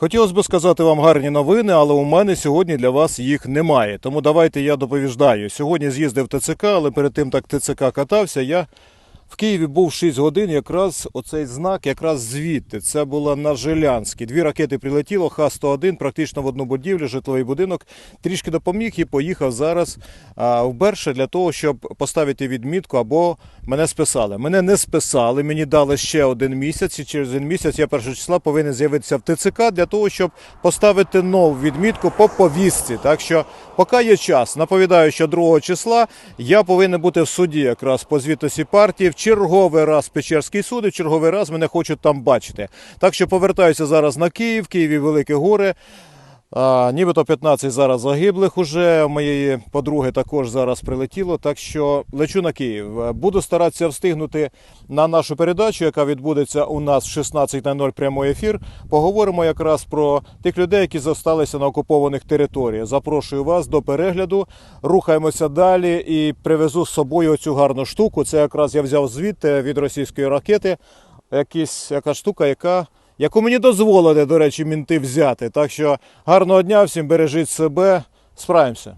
Хотілося б сказати вам гарні новини, але у мене сьогодні для вас їх немає. Тому давайте я доповіждаю. Сьогодні з'їздив ТЦК, але перед тим так ТЦК катався, я в Києві був 6 годин, якраз оцей знак, якраз звідти. Це було на Жилянській. Дві ракети прилетіло, Х-101, практично в одну будівлю, житловий будинок. Трішки допоміг і поїхав зараз в Берше для того, щоб поставити відмітку або мене списали. Мене не списали, мені дали ще один місяць, і через один місяць я першого числа повинен з'явитися в ТЦК для того, щоб поставити нову відмітку по повістці. Так що, поки є час, наповідаю, що 2 числа я повинен бути в суді якраз по звітності партії. Черговий раз Печерський суд, і черговий раз мене хочуть там бачити. Так що повертаюся зараз на Київ, Києві Велике Гори. А, нібито 15 зараз загиблих уже. Моєї подруги також зараз прилетіло. Так що лечу на Київ. Е, Буду старатися встигнути на нашу передачу, яка відбудеться у нас в 16.00 прямий ефір. Поговоримо якраз про тих людей, які зосталися на окупованих територіях. Запрошую вас до перегляду. Рухаємося далі і привезу з собою цю гарну штуку. Це якраз я взяв звідти від російської ракети. Якісь яка штука, яка яку мені дозволили, до речі, мінти взяти. Так що гарного дня всім бережіть себе, справимося.